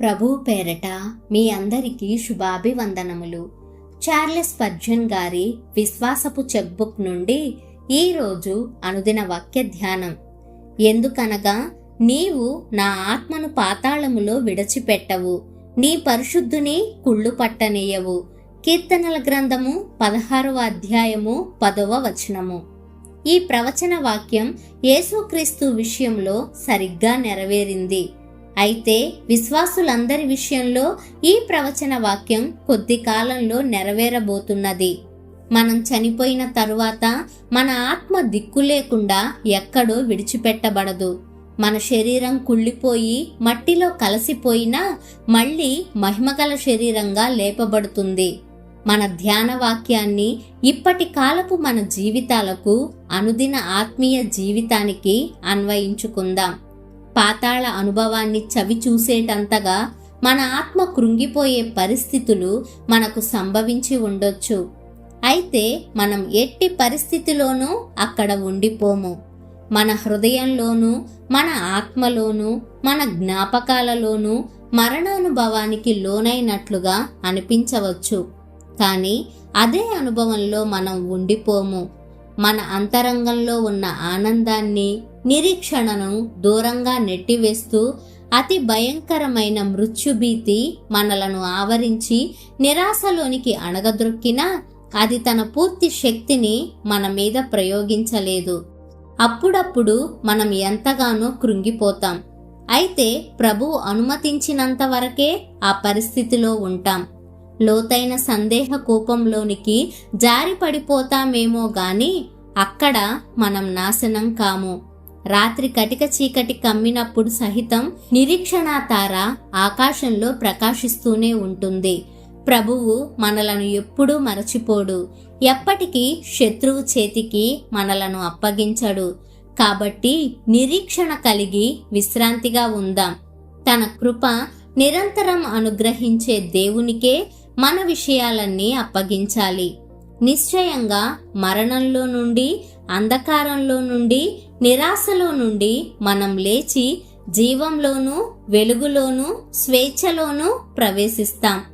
ప్రభు పేరట మీ అందరికీ శుభాభివందనములు. చార్లెస్ పర్జన్ గారి విశ్వాసపు చెక్బుక్ నుండి ఈరోజు అనుదిన వాక్య ధ్యానం. ఎందుకనగా నీవు నా ఆత్మను పాతాళములో విడచిపెట్టవు నీ పరిశుద్ధుని కుళ్ళు పట్టనీయవు. కీర్తనల గ్రంథము పదహారవ అధ్యాయము పదవ వచనము. ఈ ప్రవచన వాక్యం యేసుక్రీస్తు విషయంలో సరిగ్గా నెరవేరింది. అయితే విశ్వాసులందరి విషయంలో ఈ ప్రవచన వాక్యం కొద్ది కాలంలో నెరవేరబోతున్నది. మనం చనిపోయిన తరువాత మన ఆత్మ దిక్కు లేకుండా ఎక్కడో విడిచిపెట్టబడదు. మన శరీరం కుళ్ళిపోయి మట్టిలో కలసిపోయినా మళ్ళీ మహిమగల శరీరంగా లేపబడుతుంది. మన ధ్యాన వాక్యాన్ని ఇప్పటి కాలపు మన జీవితాలకు అనుదిన ఆత్మీయ జీవితానికి అన్వయించుకుందాం. పాతాళ అనుభవాన్ని చవి చూసేటంతగా మన ఆత్మ కృంగిపోయే పరిస్థితులు మనకు సంభవించి ఉండొచ్చు. అయితే మనం ఎట్టి పరిస్థితిలోనూ అక్కడ ఉండిపోము. మన హృదయంలోనూ మన ఆత్మలోనూ మన జ్ఞాపకాలలోనూ మరణానుభవానికి లోనైనట్లుగా అనిపించవచ్చు. కానీ అదే అనుభవంలో మనం ఉండిపోము. మన అంతరంగంలో ఉన్న ఆనందాన్ని నిరీక్షణను దూరంగా నెట్టివేస్తూ అతి భయంకరమైన మృత్యుభీతి మనలను ఆవరించి నిరాశలోనికి అణగద్రొక్కినా అది తన పూర్తి శక్తిని మన మీద ప్రయోగించలేదు. అప్పుడప్పుడు మనం ఎంతగానో కృంగిపోతాం. అయితే ప్రభు అనుమతించినంత వరకే ఆ పరిస్థితిలో ఉంటాం. లోతైన సందేహ కూపంలోనికి జారి పడిపోతామేమో గాని అక్కడ మనం నాశనం కాము. రాత్రి కటిక చీకటి కమ్మినప్పుడు సహితం నిరీక్షణ తార ఆకాశంలో ప్రకాశిస్తూనే ఉంటుంది. ప్రభువు మనలను ఎప్పుడూ మరచిపోడు. ఎప్పటికీ శత్రువు చేతికి మనలను అప్పగించడు. కాబట్టి నిరీక్షణ కలిగి విశ్రాంతిగా ఉందాం. తన కృప నిరంతరం అనుగ్రహించే దేవునికే మన విషయాలన్నీ అప్పగించాలి. నిశ్చయంగా మరణంలో నుండి అంధకారంలో నుండి నిరాశలో నుండి మనం లేచి జీవంలోనూ వెలుగులోనూ స్వేచ్ఛలోనూ ప్రవేశిస్తాం.